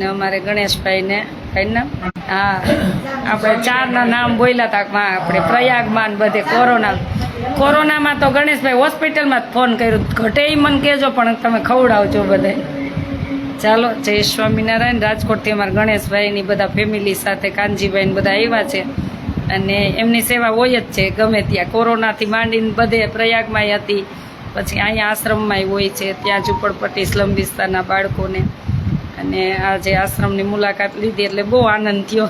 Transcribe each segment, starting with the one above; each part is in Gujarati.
અને અમારે ગણેશભાઈને, કઈ નામ? હા, આપણે ચારના નામ બોલ્યા હતા આપણે પ્રયાગમાં ને બધે કોરોના. કોરોનામાં તો ગણેશભાઈ હોસ્પિટલમાં જ ફોન કર્યો. ઘટે મને કહેજો, પણ તમે ખવડાવજો બધે. ચાલો, જય સ્વામિનારાયણ. રાજકોટથી અમારા ગણેશભાઈની બધા ફેમિલી સાથે કાનજીભાઈને બધા આવ્યા છે. અને એમની સેવા હોય જ છે, ગમે ત્યાં. કોરોનાથી માંડીને બધે પ્રયાગમાંય હતી. પછી અહીંયા આશ્રમમાંય હોય છે, ત્યાં ઝુંપડપટ્ટી, સ્લમ વિસ્તારના બાળકોને. અને આજે આશ્રમની મુલાકાત લીધી એટલે બહુ આનંદ થયો.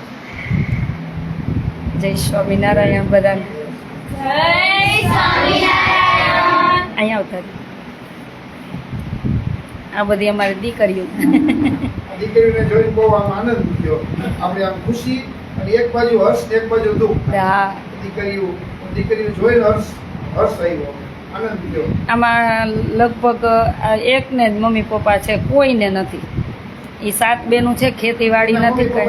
જય સ્વામિનારાયણ બધાને. અહીંયા આવતા આ બધી અમારી દીકરીઓ. જોઈને બહુ આમ આનંદ થયો. આપણે આમ ખુશી અને એક બાજુ હર્ષ ને એક બાજુ દુઃખ. હા. દીકરીઓ દીકરીને જોઈને હર્ષ હર્ષ આવ્યો. આનંદ થયો. આમાં લગભગ આ એકને જ મમ્મી પપ્પા છે કોઈને નથી. એ સાત બેનું છે ખેતીવાડી નથી કઈ.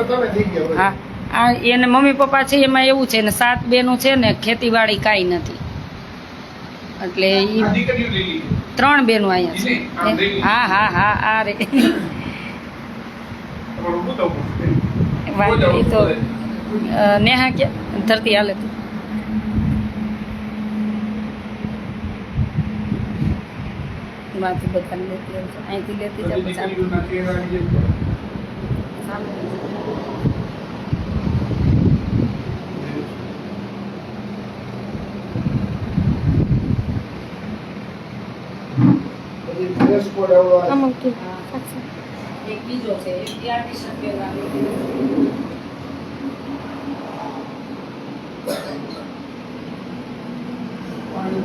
હા આ એને મમ્મી પપ્પા છે એમાં એવું છે ને સાત બેનું છે ને ખેતીવાડી કાંઈ નથી. એટલે એ ત્રણ બેનું અહીંયા છે. હા? હા હા આ રે. વાંધો તો નેહા ક્યાં ધરતી હાલે માંથી બધાને લેતી આવજો અહીંથી લેતી બધી પછી એક બીજો છે એક ત્યાં ટી-શર્ટ પહેરવાનું. પાણી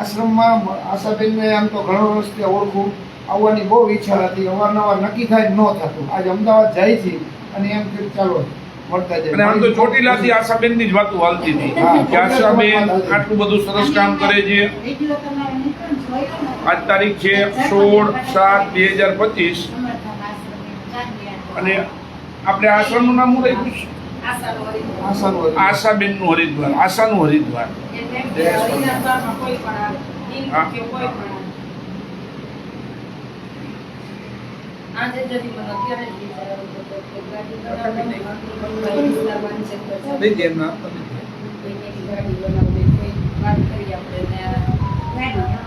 આશ્રમમાં આશાબેનને આમ તો ઘણો વર્ષથી ઓળખું. આવવાની બહુ ઈચ્છા હતી. અવારનવાર નક્કી થાય ન થતું. આજે અમદાવાદ જાય છે અને એમ કે ચાલો આમ તો ચોટીલાથી આશાબેનની જ વાતો હાલતી હતી. કે આશાબેન આટલું બધું સરસ કામ કરે છે. આજ તારીખ છે સોળ સાત બે હજાર પચીસ. અને આપણે આશ્રમનું નામ હું રાખ્યું? આશાનો હરિદ્વાર. આશાનું નું હરિદ્વાર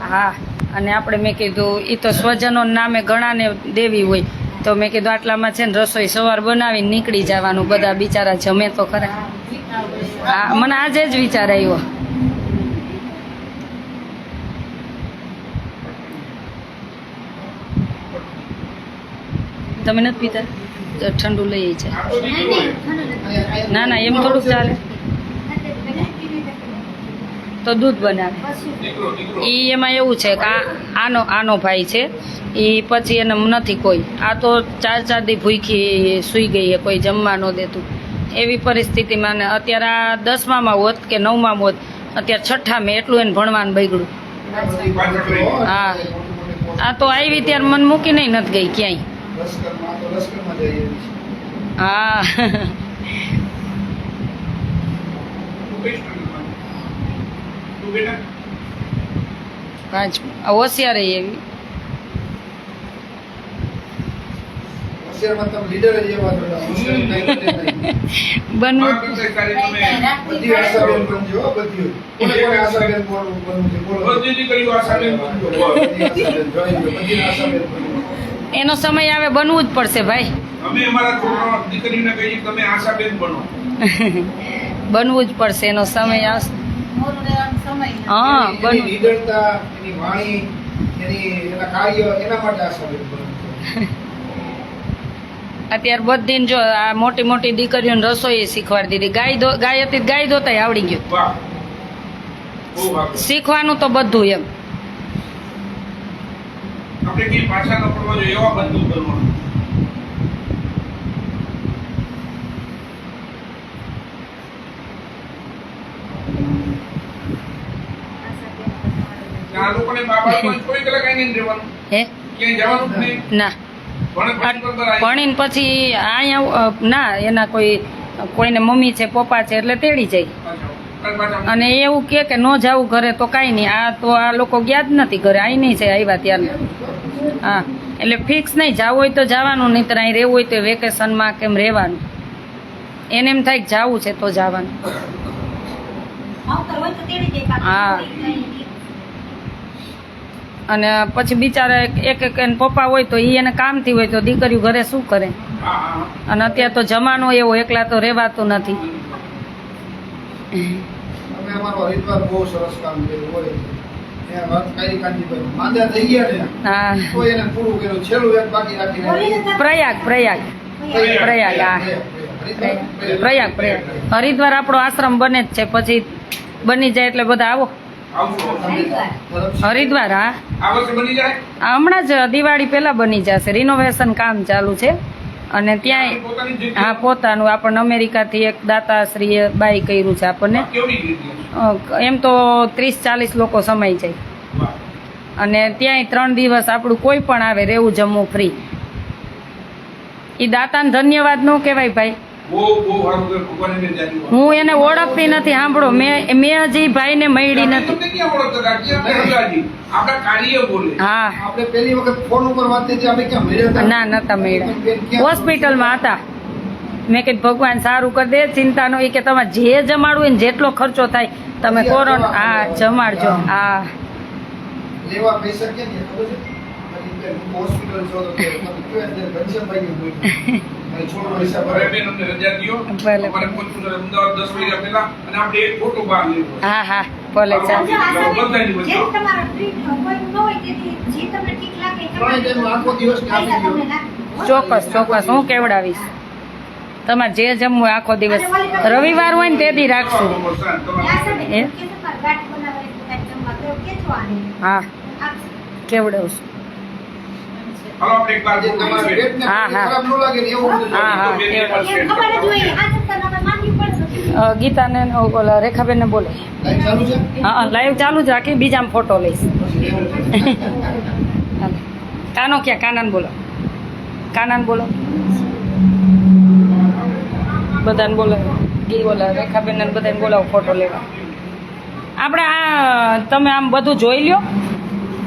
હા. અને આપણે મેં કીધું એ તો સ્વજનો નામે ઘણાને દેવી હોય. તો મેં કીધું આટલામાં છે ને રસોઈ સવાર બનાવીને નીકળી જવાનું, બધા બિચારા જમે તો ખરા. હા, મને આજે જ વિચાર આવ્યો. તમે નથી પીતા? ઠંડુ લઈએ છે. ના ના, એમ થોડુંક ચાલે. તો દૂધ બનાવે. એ એમાં એવું છે કે આનો આનો ભાઈ છે એ પછી એને નથી કોઈ. આ તો ચાર ચાર દી ભૂખી સૂઈ ગઈ કોઈ જમવા ન દેતું. એવી પરિસ્થિતિમાં ને અત્યારે આ દસમામાં હોત કે નવમાં હોત, અત્યારે છઠ્ઠામાં એટલું એને ભણવાનું બગડ્યું. હા. આ તો આવી ત્યારે મન મૂકીને નથી ગઈ ક્યાંય. હા. બેટા પાંચ હોશિયાર એવી હોશિયારમાં તમે લીડર જ એવા છો. હોશિયાર નહીં, લીડર નહીં. બનવું માં કરતા સારી તમે બધી આશાબેન બનજો હો, બધી. કોને કોને આશાબેન બનવું બનવું છે બોલો. બધી દીકરીઓ આશાબેન બનજો. બધી આશાબેન જોઈ લો, બધી આશાબેન બનવું. એનો સમય આવે બનવું જ પડશે ભાઈ અમે અમારા છોકરા દીકરીને કહીએ તમે આશાબેન બનો બનવું જ પડશે એનો સમય આવશે હા બનવું લીડરતા, એની વાણી, એની એના કાર્ય એના માટે આશાબેન અત્યારે બધી જો આ મોટી મોટી દીકરીઓને રસોઈ શીખવાડી દીધી. ગાય દો ગાય હતી ગાય દોતાય આવડી ગયું. શીખવાનું તો બધું એમ. આપણે પાછા ન પડવા જોઈએ એવા બંધુ કરવાનું મા કલાક રહેવાનું. હે? ક્યાંય જવાનું જ નહીં. ના. આવી. ભણીને પછી અહીંયા ના એના કોઈ કોઈને મમ્મી છે પપ્પા છે એટલે તેડી જાય. અને એવું કે કે ન જાવું ઘરે તો કાંઈ નહીં. આ તો આ લોકો ગયા જ નથી ઘરે. અહીં નહીં છે આવ્યા ત્યારે હા. એટલે ફિક્સ નહીં. જવું હોય તો જવાનું નહીં તો અહીં રહેવું હોય તો વેકેશનમાં કેમ રહેવાનું. એને એમ થાય કે જવું છે તો જવાનું. હા. અને પછી બિચારા એક એક એને પપ્પા હોય તો એ એને કામથી હોય તો દીકરીઓ ઘરે શું કરે. અને અત્યારે તો જમાનો એવો એકલા તો રહેવાતું નથી. અમે અમારો હરિદ્વાર બહુ સરસ કામ કર્યું હોય. ત્યાં વાત કરી કાંતિભાઈ માંદા થઈ ગયા ને. હા. તો એને પૂરું કર્યું. છેલ્લું એક બાકી રાખીને પ્રયાગ પ્રયાગ. પ્રયાગ. હા. હરિદ્વાર, પ્રયાગ. પ્રયાગ. હરિદ્વાર આપણો આશ્રમ બને જ છે. પછી બની જાય એટલે બધા આવો. હરિદ્વાર હા? હમણાં જ દિવાળી પહેલા બની જશે. રિનોવેશન કામ ચાલુ છે. અને ત્યાં હા પોતાનું આપણને અમેરિકાથી એક દાતાશ્રીએ બાય કર્યું છે આપણને. એમ તો ત્રીસ ચાલીસ લોકો સમાઈ જાય. અને ત્યાંય ત્રણ દિવસ આપણું કોઈ પણ આવે રહેવું જમવું ફ્રી એ દાતાને ધન્યવાદ ન કહેવાય ભાઈ. હું એને ઓળખતી નથી સાંભળો મેં મેં હજી ભાઈને મળી નથી હા. ના નતા મળ્યા. હોસ્પિટલમાં હતા. મેં કીધું ભગવાન સારું કરી દે ચિંતા નો એ કે તમે જે જમાડવું હોય ને જેટલો ખર્ચો થાય તમે કોરોના હા જમાડજો. હા. લેવા પૈસા કે હોસ્પિટલ છોકરો હિસાબ હવે અમને રજા દ્યો. ભલે. અમારે પહોંચવું છે અમદાવાદ દસ વાગ્યા પહેલા અને આપણે એક ફોટો બહાર લેવો હા હા. ભલે ચાલ. આખો દિવસ ચોક્કસ ચોક્કસ. હું કેવડાવીશ? તમારે જે જમવું આખો દિવસ. રવિવાર હોય ને તે બી રાખશું. એ? હા? કેવડાવશું? હાલો આપણે એક હા, હા. ગીતાને ને ઓલા રેખાબેનને બોલે. લાઈન ચાલુ છે? હા લાઈવ ચાલુ જ રાખી બીજામાં ફોટો લઈશ. કાનો ક્યાં? કાનાને બોલો. કાનાને બોલો. બધાને બોલો. ગી બોલા રેખાબેનને બધાને બોલાવો ફોટો લેવા. આપણે આ તમે આમ બધું જોઈ લ્યો.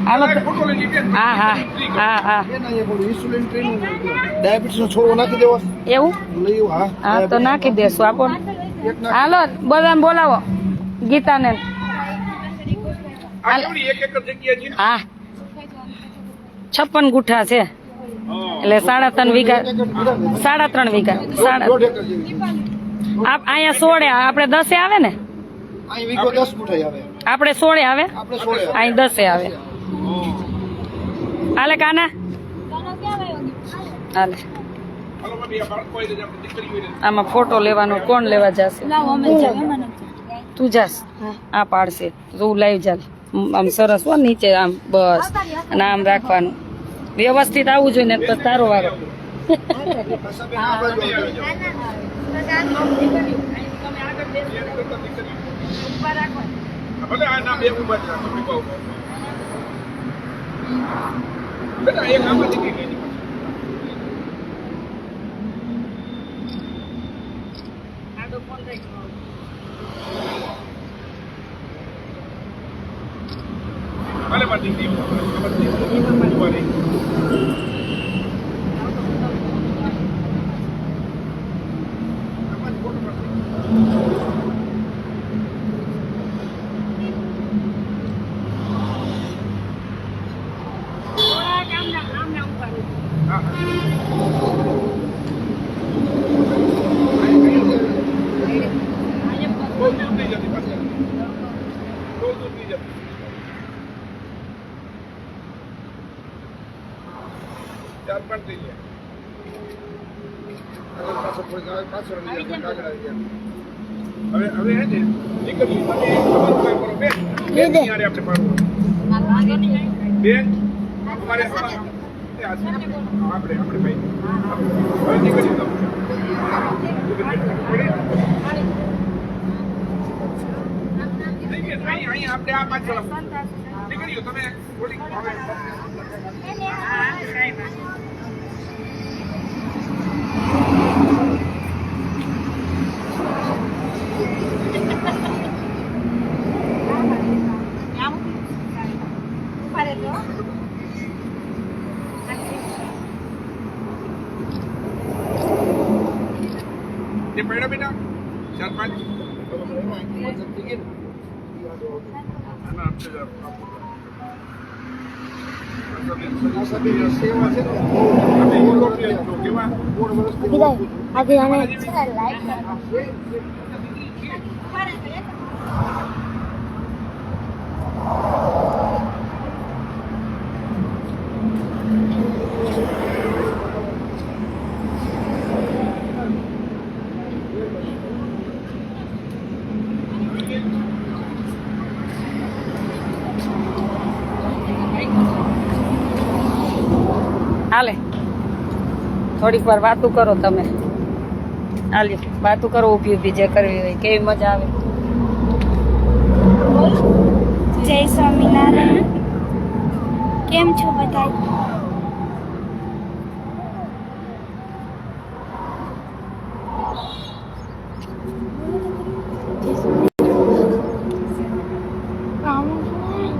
હા હા હા હા બેન, અહીંયા બોલું, insulin training ડાયાબિટીસનો છોડવો નાખી દેવો. એવું? લઈ આવો, હા. હા તો નાખી દેશું આપો ને. એક નાખ. હાલો બધાને બોલાવો. ગીતાને. આ કેવડી એક એકર જગ્યા છે. હા. છપ્પન ગુઠા છે. એટલે સાડા ત્રણ વીઘા સાડા ત્રણ વીઘા સાડા દોઢ એકર જેવી. આપ અહીંયા સોળે આપણે દસે આવે ને? અહીં વીઘો દસ ગુઠાઈ આવે. આપણે સોળે આવે? આપણે સોળે આવે. અહીં દસે આવે. હાલે કાના? હાલે. આમાં ફોટો લેવાનો કોણ લેવા જશે? તું જાસ? આ પાડશે. તું લાઈવ ચાલ આમ સરસ હો નીચે આમ બસ. અને આમ રાખવાનું. વ્યવસ્થિત આવવું જોઈએ ને તો તારો વારો. ભલે આ ઊભા. બેટા, એક આમાં લઈ લો. ભલે મારી દીકરી ઊભા રહે. ઊભા રહે. આમાં જ ફોટો પાડો. હા, હા. બહુ દૂર નહીં જતી પાછી. બહુ દૂર નહીં જતી. ચાર પાંચ થઈ ગયા. આગળ પાછળ થોડીક આગળ પાછળ લઈ જાઓ, આગળ આવી જાઓ. હવે હવે હે ને બેન? બેન નિહાળે આપણે પાડવું આ છે. આપણે આપણે ભાઈ. હવે બેન, અહીં આપણે આ પાછળ ગયો તમે થોડીક હવે. તે પડ્યા બેટા ચાર પાંચ ના, ના, આપશે જરા. આશાબેનની સેવા છે ને બહુ આપણે બહુ યુરોપિયન લોકપ્રિય. છો, કેવા? સોળ વર્ષથી બહુ આગે આને હાલે. થોડીક વાર વાતું કરો તમે. હાલી, વાતું કરો ઊભી ઊભી, જે કરવી હોય, કેવી મજા આવે? જય સ્વામિનારાયણ. કેમ છો બધા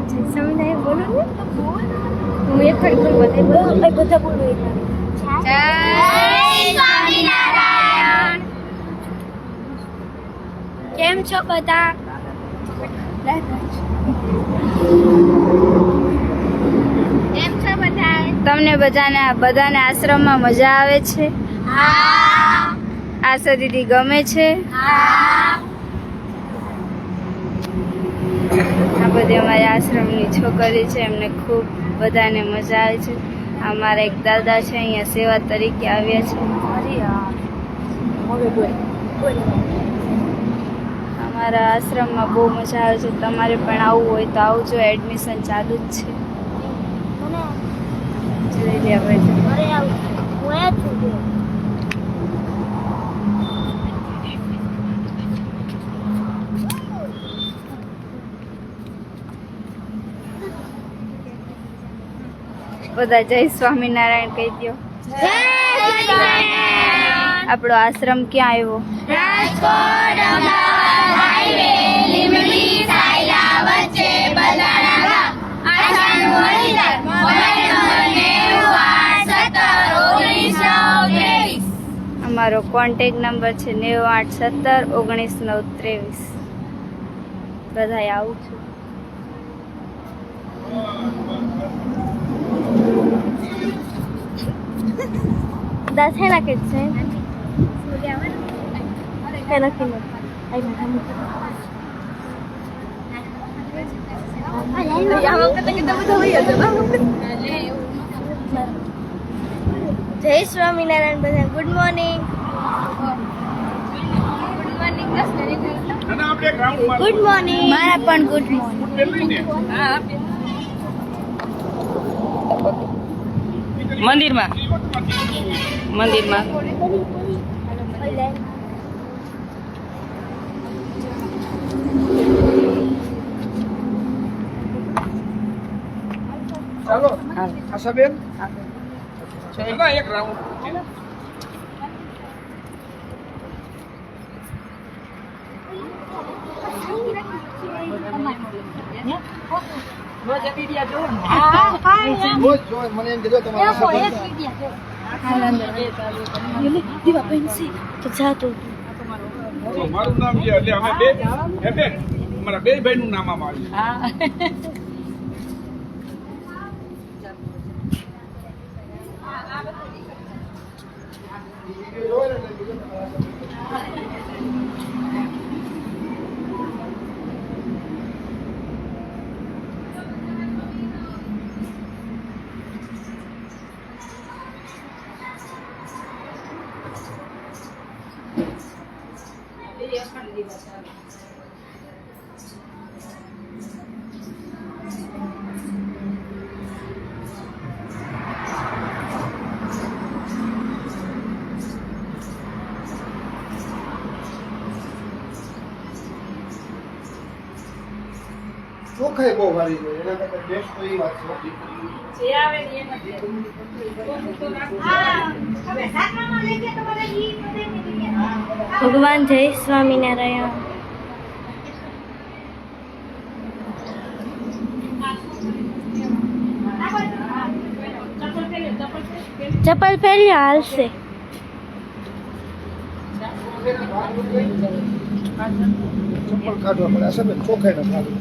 જય સ્વામિનારાયણ બોલો ને હું એક ફરી બોલ બધા બોલો એ બધા બોલો જય સ્વામિનારાયણ. કેમ છો બધા કેમ છો બધા તમને બધાને બધાને આશ્રમમાં મજા આવે છે? હા. આશા દીદી ગમે છે? હા. આ બધી અમારી આશ્રમની છોકરી છે એમને ખૂબ બધાને મજા આવે છે. અમારા એક દાદા છે અહીંયા સેવા તરીકે આવ્યા છે. અમારા આશ્રમમાં બહુ મજા આવે છે. તમારે પણ આવવું હોય તો આવજો એડમિશન ચાલુ જ છે. જોઈ લે હવે બધા જય સ્વામિનારાયણ કહી દો આપણો આશ્રમ ક્યાં આવ્યો? અમારો કોન્ટેક નંબર છે નેવું આઠ સત્તર ઓગણીસ નવ ત્રેવીસ. બધાય આવું છું. દસ હે નાખે છે હે નાખી જય સ્વામિનારાયણ બધા ગુડ મોર્નિંગ ગુડ મોર્નિંગ મારા પણ ગુડ મોર્નિંગ ફૂટવેલ લઈને. મંદિરમાં મંદિરમાં ચાલો. આશાબેન એક રાઉન્ડ. મારું નામ છે એટલે અમે બે બે બેન અમારા બે ભાઈનું નામ આમાં આવ્યું બહુ મારી છે. એના કરતા બેસ્ટ તો એ વાત છે. જે આવે ને એમ જ ભગવાન જય સ્વામિનારાયણ. ચપ્પલ પહેર્યો હાલશે. ચપ્પલ કાઢવા પડે. અસર ચોખાઈ ના કાઢવું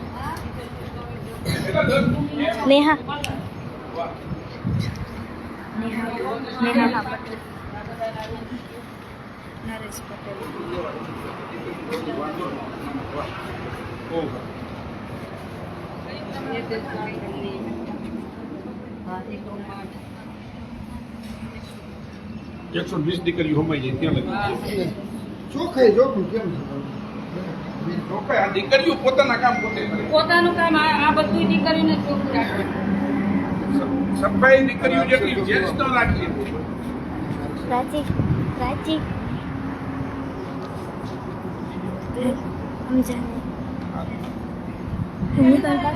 નેહા. નેહા. નેહા પટેલ. નરેશ પટેલ. એકસો વીસ દીકરીઓ હોમાઈ જાય ત્યાં લગી. ચોખાઈ જોખું? કેમ છે? દીકરીઓ પોતાના કામ પોતે પોતાનું કામ આ બધું રાખે. સફાઈ દીકરીઓ જેટલી જેન્ટ્સ ન રાખીએ પ્રાચી પ્રાચી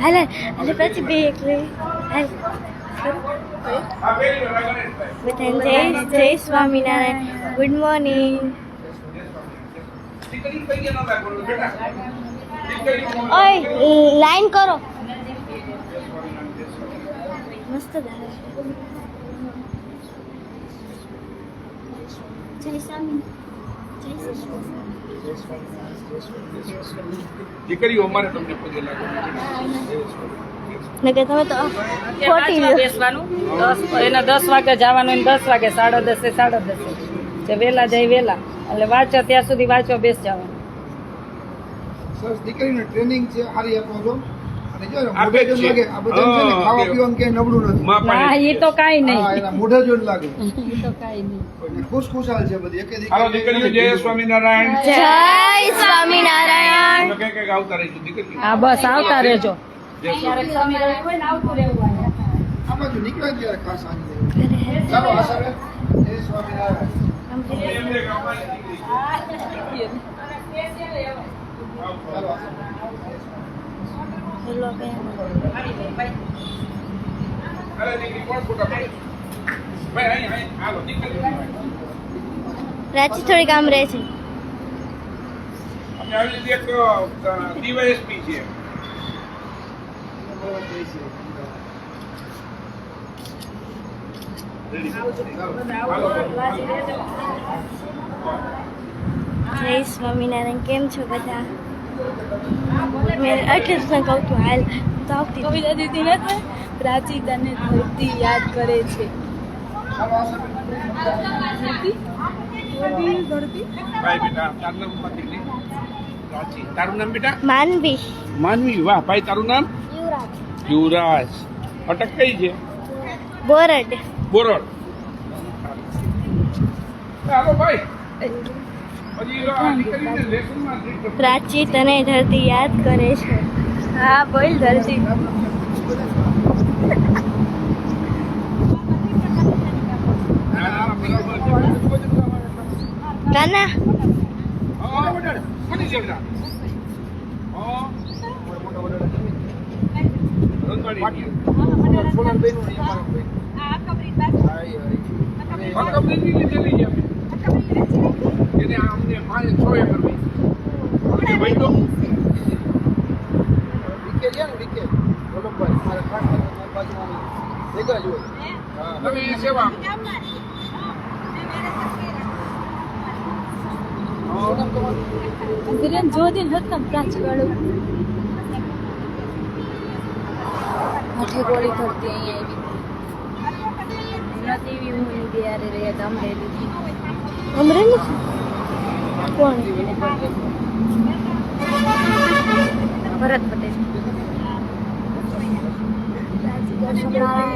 હાલે હાલે પ્રાચી બે એક લઈ હાલ. જય જય સ્વામિનારાયણ. ગુડ મોર્નિંગ દીકરી પૈકી ન રાખવાનું બેટા દીકરીઓ ઓય લાઈન કરો. મસ્ત ધારે જય સ્વામી. દીકરીઓ અમારે તમને લાગે તમે તો. બેસવાનું? દસ એને દસ વાગે જવાનું દસ વાગે સાડા દસે સાડા દસે. જે વહેલા જાય વહેલા એટલે વાંચો ત્યાં સુધી વાંચવા બેસ જવાનું સરસ દીકરીને ટ્રેનિંગ છે સારી આપો છો. અને જો ને આપે મોઢે જ જોઈને છે. લાગે. આ બધા છે ને હા, ખાવા કે- પીવાનું ક્યાંય નબળું નથી. માં ના પાણી એ તો કાંઈ નહીં. એના મોઢે જોઈને લાગે. એ તો કાંઈ નહીં. અને ખુશખુશાલ છે બધી. એકે હાલો દીકરીઓ જય સ્વામિનારાયણ. જય સ્વામિનારાયણ. તમે કઈ કંઈક આવતા રહીશું દીકરી. હા બસ આવતા રહેજો. જય ક્યારેક સ્વામિનારાયણ હોય ને આવતું રહેવું અહીંયા. આ બાજુ નીકળે ખાસ જય સ્વામિનારાયણ. હેલો બેન પ્રાચી થોડીક આમ રહે છે ડીવાયએસપી છે જય સ્વામિનારાયણ કેમ છો બધા? મેં એટલે જ કહું છું હાલ તો. આવતી કવિતા દીદી નથી પ્રાચી તને ધરતી યાદ કરે છે. તારું નામ બેટા? માનવી. માનવી. વાહ ભાઈ તારું નામ? યુવરાજ. અટક કઈ છે? બોરડ. બોરડ હાલો ભાઈ. પ્રાચી તને ધરતી યાદ કરે છે. હા બોલ ધરતી. કાના રંગાડી સેવા સોનમ તમારું વિરેન જોધી હતા પ્રાચી વાળું મોટી ગોળી ધરતી અહીંયા નથી હું બિહારે રહ્યા હતા. અમરેલી અમરેલી કોણ? ભરત પટેલ.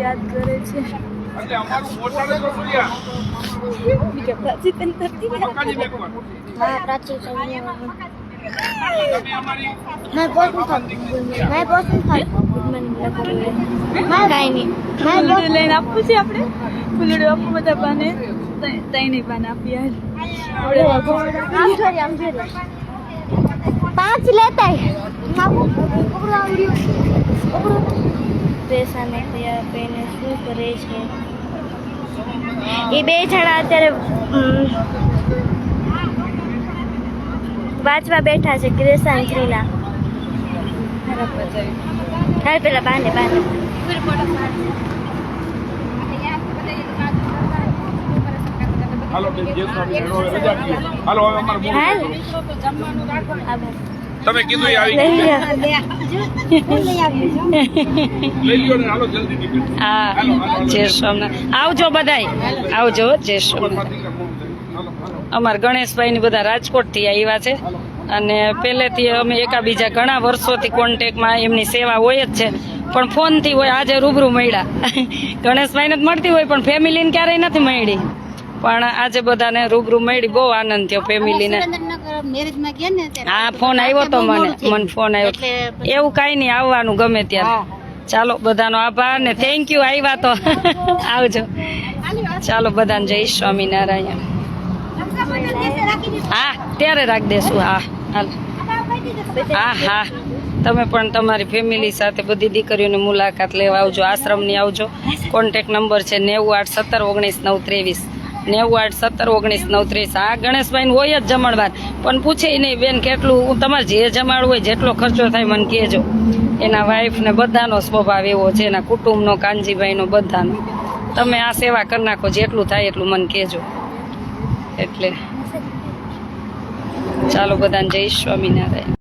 યાદ કરે છે. પ્રાચી બેન કરતી પપ્પાજી મેકવા मैं प्राची चलने તમે અમારી मैं बहुत था मैं बहुत था मैं काई नहीं मैं ફૂલડું લઈને આપવું છે આપણે ફૂલડું આપવું બધા પાને તઈ પાન આપી યાર पाँच लेता है પૈસા ને કયા બેને શું કરે છે એ બે જણા અત્યારે ઉમ, વાંચવા બેઠા છે ગ્રેસાન થ્રીના. હાલ પેલા બાને બાને. તમે કીધું આવી હા. આવજો બધાય. આવજો જય સોમનાથ અમારા ગણેશભાઈ બધા રાજકોટથી આવ્યા છે. અને પહેલેથી અમે એકાબીજા ઘણા વર્ષોથી કોન્ટેક્ટમાં એમની સેવા હોય જ છે. પણ ફોનથી હોય આજે રૂબરૂ મળ્યા. ગણેશભાઈને જ મળતી હોય પણ ફેમિલીને ક્યારેય નથી મળી. પણ આજે બધાને રૂબરૂ મળી બહુ આનંદ થયો ફેમિલીને. હા ફોન આવ્યો તો મને. મને ફોન આવ્યો. એવું કાંઈ નહીં આવવાનું ગમે ત્યારે. ચાલો બધાનો આભાર ને થેન્ક યુ આવ્યા તો. આવજો. ચાલો બધાને જય સ્વામિનારાયણ. હા, ત્યારે રાખી દેશું, હા, હાલ. હા હા. તમે પણ તમારી ફેમિલી સાથે બધી દીકરીઓની મુલાકાત લેવા આવજો, આશ્રમની આવજો. કોન્ટેક્ટ નંબર છે નેવું આઠ સત્તર ઓગણીસ નવ ત્રેવીસ. નેવું આઠ સત્તર ઓગણીસ નવ ત્રીસ આ ગણેશભાઈ હોય જ જમણવાર. પણ પૂછે નહીં બેન કેટલું, હું તમારે જે જમાડવું હોય, જેટલો ખર્ચો થાય મને કહેજો. એના વાઈફને બધાનો સ્વભાવ એવો છે, એના કુટુંબનો, કાનજીભાઈનો બધાનો. તમે આ સેવા કરી નાખો, જેટલું થાય એટલું મને કહેજો. એટલે ચાલો બધાને જય સ્વામિનારાયણ.